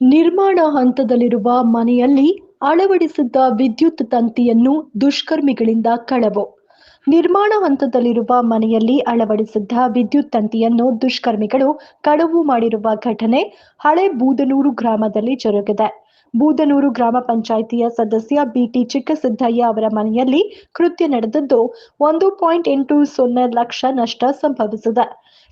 ನಿರ್ಮಾಣ ಹಂತದಲ್ಲಿರುವ ಮನೆಯಲ್ಲಿ ಅಳವಡಿಸಿದ್ದ ವಿದ್ಯುತ್ ತಂತಿಯನ್ನು ದುಷ್ಕರ್ಮಿಗಳಿಂದ ಕಳವು. ನಿರ್ಮಾಣ ಹಂತದಲ್ಲಿರುವ ಮನೆಯಲ್ಲಿ ಅಳವಡಿಸಿದ್ದ ವಿದ್ಯುತ್ ತಂತಿಯನ್ನು ದುಷ್ಕರ್ಮಿಗಳು ಕಳವು ಮಾಡಿರುವ ಘಟನೆ ಹಳೆ ಬೂದನೂರು ಗ್ರಾಮದಲ್ಲಿ ಜರುಗಿದೆ. ಬೂದನೂರು ಗ್ರಾಮ ಪಂಚಾಯಿತಿಯ ಸದಸ್ಯ ಬಿಟಿ ಚಿಕ್ಕಸಿದ್ದಯ್ಯ ಅವರ ಮನೆಯಲ್ಲಿ ಕೃತ್ಯ ನಡೆದಿದ್ದು, ಒಂದು ಪಾಯಿಂಟ್ ಎಂಟು ಸೊನ್ನೆ ಲಕ್ಷ ನಷ್ಟ ಸಂಭವಿಸಿದೆ.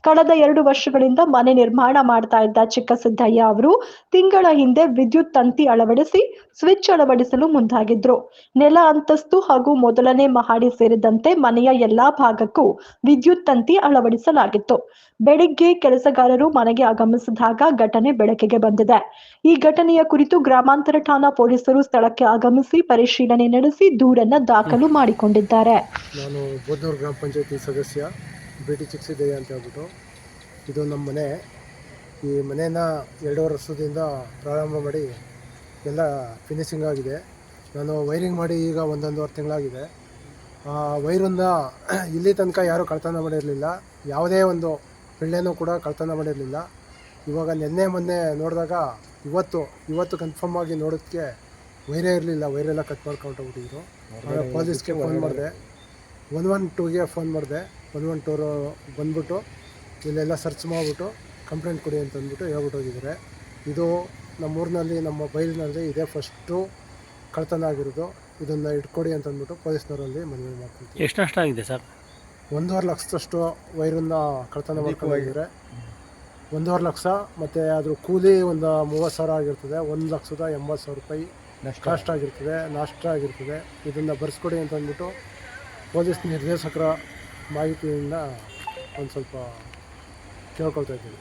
ಕಳೆದ ಎರಡು ವರ್ಷಗಳಿಂದ ಮನೆ ನಿರ್ಮಾಣ ಮಾಡ್ತಾ ಇದ್ದ ಚಿಕ್ಕಸಿದ್ದಯ್ಯ ಅವರು ತಿಂಗಳ ಹಿಂದೆ ವಿದ್ಯುತ್ ತಂತಿ ಅಳವಡಿಸಿ ಸ್ವಿಚ್ ಅಳವಡಿಸಲು ಮುಂದಾಗಿದ್ರು. ನೆಲ ಅಂತಸ್ತು ಹಾಗೂ ಮೊದಲನೇ ಮಹಡಿ ಸೇರಿದಂತೆ ಮನೆಯ ಎಲ್ಲಾ ಭಾಗಕ್ಕೂ ವಿದ್ಯುತ್ ತಂತಿ ಅಳವಡಿಸಲಾಗಿತ್ತು. ಬೆಳಿಗ್ಗೆ ಕೆಲಸಗಾರರು ಮನೆಗೆ ಆಗಮಿಸಿದಾಗ ಘಟನೆ ಬೆಳಕಿಗೆ ಬಂದಿದೆ. ಈ ಘಟನೆಯ ಕುರಿತು ಗ್ರಾಮಾಂತರ ಠಾಣಾ ಪೊಲೀಸರು ಸ್ಥಳಕ್ಕೆ ಆಗಮಿಸಿ ಪರಿಶೀಲನೆ ನಡೆಸಿ ದೂರನ್ನ ದಾಖಲು ಮಾಡಿಕೊಂಡಿದ್ದಾರೆ. ನಾನು ಬೋದ್ನೂರು ಗ್ರಾಮ ಪಂಚಾಯತಿ ಸದಸ್ಯ ಬಿಟಿ ಚಿಕ್ಸಿದೆಯ ಅಂತ ಹೇಳ್ಬಿಟ್ಟು ಇದು ನಮ್ಮ ಮನೆ. ಈ ಮನೆಯನ್ನು ಎರಡೂವರೆ ವರ್ಷದಿಂದ ಪ್ರಾರಂಭ ಮಾಡಿ ಎಲ್ಲ ಫಿನಿಶಿಂಗ್ ಆಗಿದೆ. ನಾನು ವೈರಿಂಗ್ ಮಾಡಿ ಈಗ ಒಂದೊಂದುವರೆ ತಿಂಗಳಾಗಿದೆ. ಆ ವೈರನ್ನ ಇಲ್ಲಿ ತನಕ ಯಾರೂ ಕಳ್ತನ ಮಾಡಿರಲಿಲ್ಲ. ಯಾವುದೇ ಒಂದು ಪಿಳ್ಳೆನೂ ಕೂಡ ಕಳ್ತನ ಮಾಡಿರಲಿಲ್ಲ. ಇವಾಗ ನಿನ್ನೆ ಮೊನ್ನೆ ನೋಡಿದಾಗ ಇವತ್ತು ಇವತ್ತು ಕನ್ಫರ್ಮ್ ಆಗಿ ನೋಡೋದಕ್ಕೆ ವೈರೇ ಇರಲಿಲ್ಲ ವೈರೆಲ್ಲ ಕಟ್ ಮಾಡ್ಕೊಂಡು ಹೋಗ್ಬಿಟ್ಟಿದ್ರು. ಪೊಲೀಸ್ಗೆ ಫೋನ್ ಮಾಡಿದೆ. ಒನ್ ಒನ್ ಟೂಗೆ ಫೋನ್ ಮಾಡಿದೆ. ಒನ್ ಒನ್ ಟೂರು ಬಂದ್ಬಿಟ್ಟು ಇಲ್ಲೆಲ್ಲ ಸರ್ಚ್ ಮಾಡಿಬಿಟ್ಟು ಕಂಪ್ಲೇಂಟ್ ಕೊಡಿ ಅಂತ ಅಂದ್ಬಿಟ್ಟು ಹೇಳ್ಬಿಟ್ಟು ಹೋಗಿದ್ದಾರೆ. ಇದು ನಮ್ಮೂರಿನಲ್ಲಿ ನಮ್ಮ ಬೈಲಿನಲ್ಲಿ ಇದೇ ಫಸ್ಟು ಕಳ್ತನ ಆಗಿರೋದು. ಇದನ್ನು ಇಟ್ಕೊಡಿ ಅಂತ ಅಂದ್ಬಿಟ್ಟು ಪೊಲೀಸ್ನವರಲ್ಲಿ ಮನವಿ ಮಾಡ್ತೀವಿ ಎಷ್ಟು ನಷ್ಟ ಆಗಿದೆ ಸರ್? ಒಂದೂವರೆ ಲಕ್ಷದಷ್ಟು ವೈರನ್ನು ಕಳ್ತನ ಮಾಡ್ಕೊಂಡಿದ್ದಾರೆ. ಒಂದೂವರೆ ಲಕ್ಷ ಮತ್ತು ಅದ್ರ ಕೂಲಿ ಒಂದು ಮೂವತ್ತು ಸಾವಿರ ಆಗಿರ್ತದೆ. ಒಂದು ಲಕ್ಷದ ಎಂಬತ್ತು ಸಾವಿರ ರೂಪಾಯಿ ಕಾಸ್ಟ್ ಆಗಿರ್ತದೆ ನಾಷ್ಟ ಆಗಿರ್ತದೆ. ಇದನ್ನು ಬರ್ಸ್ಕೊಡಿ ಅಂತ ಅಂದ್ಬಿಟ್ಟು ಪೊಲೀಸ್ ನಿರ್ದೇಶಕರ ಮಾಹಿತಿಯಿಂದ ಒಂದು ಸ್ವಲ್ಪ ಕೇಳ್ಕೊಳ್ತಾ ಇದ್ದೀವಿ.